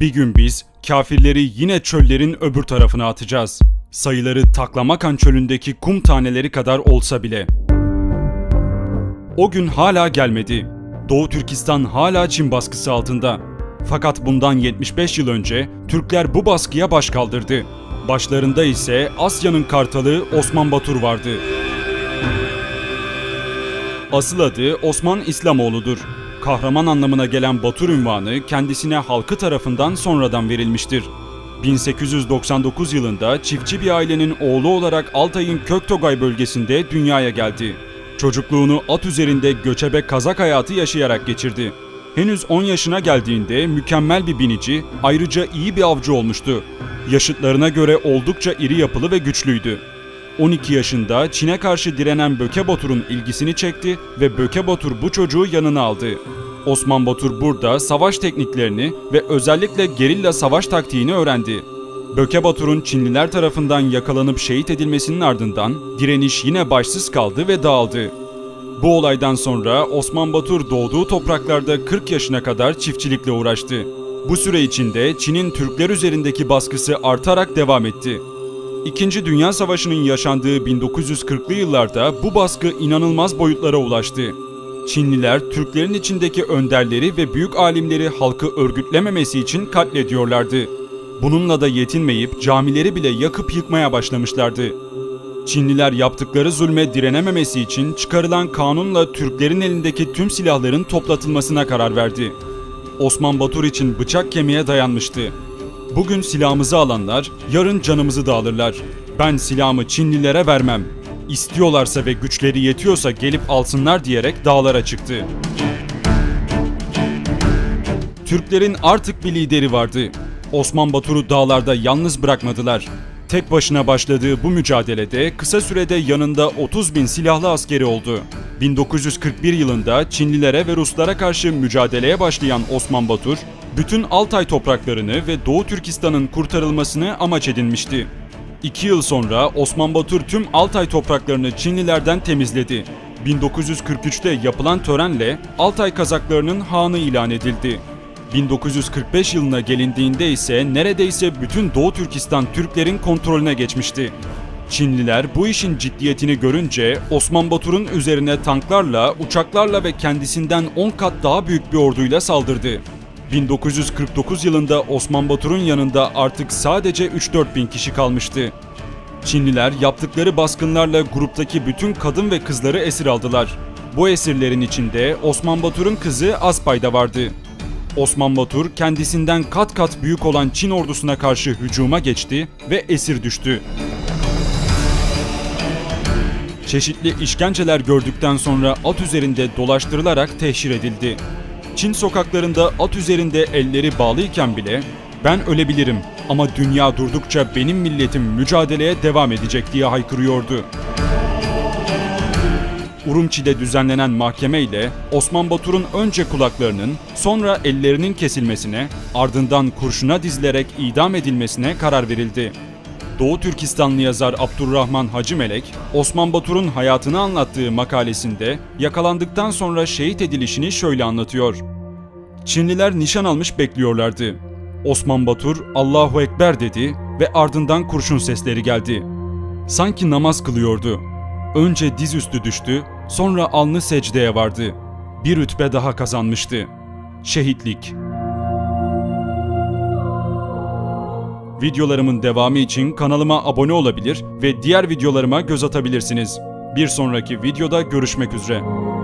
Bir gün biz kafirleri yine çöllerin öbür tarafına atacağız. Sayıları Taklamakan çölündeki kum taneleri kadar olsa bile. O gün hala gelmedi. Doğu Türkistan hala Çin baskısı altında. Fakat bundan 75 yıl önce Türkler bu baskıya baş kaldırdı. Başlarında ise Asya'nın kartalı Osman Batur vardı. Asıl adı Osman İslamoğlu'dur. Kahraman anlamına gelen Batur ünvanı kendisine halkı tarafından sonradan verilmiştir. 1899 yılında çiftçi bir ailenin oğlu olarak Altay'ın Köktogay bölgesinde dünyaya geldi. Çocukluğunu at üzerinde göçebe kazak hayatı yaşayarak geçirdi. Henüz 10 yaşına geldiğinde mükemmel bir binici, ayrıca iyi bir avcı olmuştu. Yaşıtlarına göre oldukça iri yapılı ve güçlüydü. 12 yaşında Çin'e karşı direnen Böke Batur'un ilgisini çekti ve Böke Batur bu çocuğu yanına aldı. Osman Batur burada savaş tekniklerini ve özellikle gerilla savaş taktiğini öğrendi. Böke Batur'un Çinliler tarafından yakalanıp şehit edilmesinin ardından direniş yine başsız kaldı ve dağıldı. Bu olaydan sonra Osman Batur doğduğu topraklarda 40 yaşına kadar çiftçilikle uğraştı. Bu süre içinde Çin'in Türkler üzerindeki baskısı artarak devam etti. İkinci Dünya Savaşı'nın yaşandığı 1940'lı yıllarda bu baskı inanılmaz boyutlara ulaştı. Çinliler Türklerin içindeki önderleri ve büyük alimleri halkı örgütlememesi için katlediyorlardı. Bununla da yetinmeyip camileri bile yakıp yıkmaya başlamışlardı. Çinliler yaptıkları zulme direnememesi için çıkarılan kanunla Türklerin elindeki tüm silahların toplatılmasına karar verdi. Osman Batur için bıçak kemiğe dayanmıştı. Bugün silahımızı alanlar yarın canımızı da alırlar. Ben silahımı Çinlilere vermem. İstiyorlarsa ve güçleri yetiyorsa gelip alsınlar diyerek dağlara çıktı. Türklerin artık bir lideri vardı. Osman Batur'u dağlarda yalnız bırakmadılar. Tek başına başladığı bu mücadelede kısa sürede yanında 30 bin silahlı askeri oldu. 1941 yılında Çinlilere ve Ruslara karşı mücadeleye başlayan Osman Batur, bütün Altay topraklarını ve Doğu Türkistan'ın kurtarılmasını amaç edinmişti. İki yıl sonra Osman Batur tüm Altay topraklarını Çinlilerden temizledi. 1943'te yapılan törenle Altay Kazaklarının hanı ilan edildi. 1945 yılına gelindiğinde ise neredeyse bütün Doğu Türkistan Türklerin kontrolüne geçmişti. Çinliler bu işin ciddiyetini görünce Osman Batur'un üzerine tanklarla, uçaklarla ve kendisinden 10 kat daha büyük bir orduyla saldırdı. 1949 yılında Osman Batur'un yanında artık sadece 3-4 bin kişi kalmıştı. Çinliler yaptıkları baskınlarla gruptaki bütün kadın ve kızları esir aldılar. Bu esirlerin içinde Osman Batur'un kızı Aspay da vardı. Osman Batur kendisinden kat kat büyük olan Çin ordusuna karşı hücuma geçti ve esir düştü. Çeşitli işkenceler gördükten sonra at üzerinde dolaştırılarak tehşir edildi. Çin sokaklarında at üzerinde elleri bağlıyken bile ben ölebilirim ama dünya durdukça benim milletim mücadeleye devam edecek diye haykırıyordu. Urumçi'de düzenlenen mahkeme ile Osman Batur'un önce kulaklarının, sonra ellerinin kesilmesine, ardından kurşuna dizilerek idam edilmesine karar verildi. Doğu Türkistanlı yazar Abdurrahman Hacı Melek, Osman Batur'un hayatını anlattığı makalesinde yakalandıktan sonra şehit edilişini şöyle anlatıyor. Çinliler nişan almış bekliyorlardı. Osman Batur Allahu Ekber dedi ve ardından kurşun sesleri geldi. Sanki namaz kılıyordu. Önce dizüstü düştü, sonra alnı secdeye vardı. Bir rütbe daha kazanmıştı. Şehitlik. Videolarımın devamı için kanalıma abone olabilir ve diğer videolarıma göz atabilirsiniz. Bir sonraki videoda görüşmek üzere.